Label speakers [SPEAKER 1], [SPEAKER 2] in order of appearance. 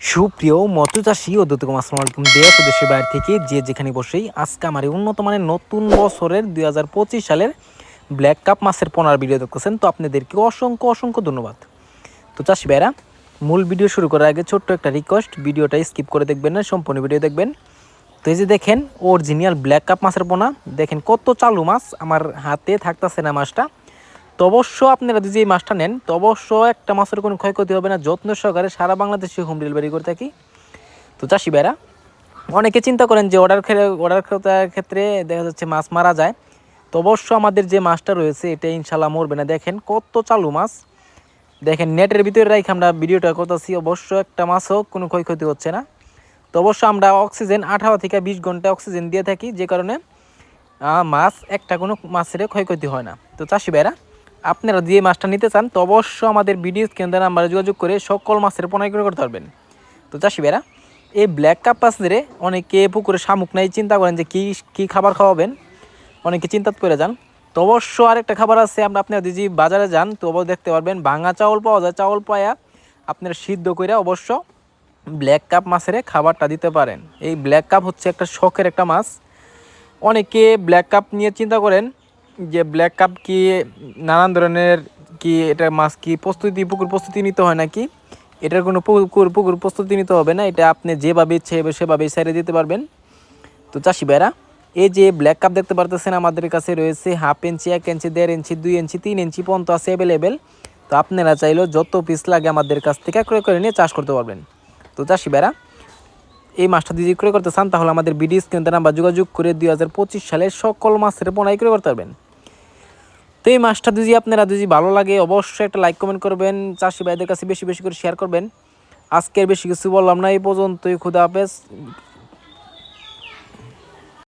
[SPEAKER 1] সুপ্রিয় মৎস্য চাষী ও দত্তকম আসসালামু আলাইকুম দেশ ও দেশের বাইরে থেকে যে যেখানে বসেই আজকে আমার উন্নত মানের নতুন বছরের দুই হাজার পঁচিশ সালের ব্ল্যাক কাপ মাছের পোনার ভিডিও দেখতেছেন, তো আপনাদেরকে অসংখ্য অসংখ্য ধন্যবাদ। তো চাষি ভাইরা মূল ভিডিও শুরু করার আগে ছোট্ট একটা রিকোয়েস্ট ভিডিওটা স্কিপ করে দেখবেন না, সম্পূর্ণ ভিডিও দেখবেন। তো এই যে দেখেন অরিজিনাল ব্ল্যাক কাপ মাছের পোনা, দেখেন কত চালু মাছ আমার হাতে থাকতেছে না মাছটা। তো অবশ্য আপনারা যদি এই মাছটা নেন, তো অবশ্য একটা মাছের কোনো ক্ষয়ক্ষতি হবে না। যত্ন সহকারে সারা বাংলাদেশে হোম ডেলিভারি করে থাকি। তো চাষি ভাইরা, অনেকে চিন্তা করেন যে অর্ডার অর্ডার ক্ষেত্রে দেখা যাচ্ছে মাছ মারা যায়। তো অবশ্য আমাদের যে মাছটা রয়েছে, এটা ইনশাল্লাহ মরবে না। দেখেন কত চালু মাছ। দেখেন নেটের ভিতরে রাখি আমরা ভিডিওটা করতেছি, অবশ্য একটা মাছ হোক কোনো ক্ষয়ক্ষতি হচ্ছে না। তো অবশ্য আমরা অক্সিজেন আঠারো থেকে বিশ ঘণ্টা অক্সিজেন দিয়ে থাকি, যে কারণে মাছ একটা কোনো মাছের ক্ষয়ক্ষতি হয় না। তো চাষি ভাইরা আপনারা যে মাছটা নিতে চান, তো অবশ্য আমাদের ভিডিও কেন্দ্রে নাম্বারে যোগাযোগ করে সকল মাছের করে করতে পারবেন। তো চাষি ভাইরা, এই ব্ল্যাক কাপ মাছের অনেকে পুকুরে শামুক নাই, চিন্তা করেন যে কী কী খাবার খাওয়াবেন। অনেকে চিন্তা করে যান। তো অবশ্য আরেকটা খাবার আছে, আমরা আপনারা যদি বাজারে যান, তো অবশ্য দেখতে পারবেন, ভাঙা চাউল পাওয়া যায়, চাউল পায়া আপনারা সিদ্ধ করে অবশ্য ব্ল্যাক কাপ মাছের খাবারটা দিতে পারেন। এই ব্ল্যাক কাপ হচ্ছে একটা শখের একটা মাছ। অনেকে ব্ল্যাক কাপ নিয়ে চিন্তা করেন যে ব্ল্যাক কাপ কি নানান ধরনের কি এটা মাছ কি প্রস্তুতি, পুকুর প্রস্তুতি নিতে হয় নাকি? এটার কোনো পুকুর পুকুর প্রস্তুতি নিতে হবে না, এটা আপনি যেভাবে ইচ্ছে হবে সেভাবে ছেড়ে দিতে পারবেন। তো চাষি ভাইরা, এই যে ব্ল্যাক কাপ দেখতে পারতেছেন, আমাদের কাছে রয়েছে হাফ ইঞ্চি, এক ইঞ্চি, দেড় ইঞ্চি, দুই ইঞ্চি, তিন ইঞ্চি পর্যন্ত আছে অ্যাভেলেবেল তো আপনারা চাইলেও যত পিস লাগে আমাদের কাছ থেকে ক্রয় করে নিয়ে চাষ করতে পারবেন। তো চাষি ভাইরা, এই মাছটা যদি ক্রয় করতে চান, তাহলে আমাদের বিডি স্ক্রিনতে নাম্বার যোগাযোগ করে দুই হাজার পঁচিশ সালে সকল মাছের পোনাই ক্রয় করতে পারবেন। তো এই মাছটা যদি আপনারা যদি ভালো লাগে, অবশ্যই একটা লাইক কমেন্ট করবেন, চাষি ভাইদের কাছে বেশি বেশি করে শেয়ার করবেন। আজকের বেশি কিছু বললাম না, এই পর্যন্তই। খুদা হাফেজ।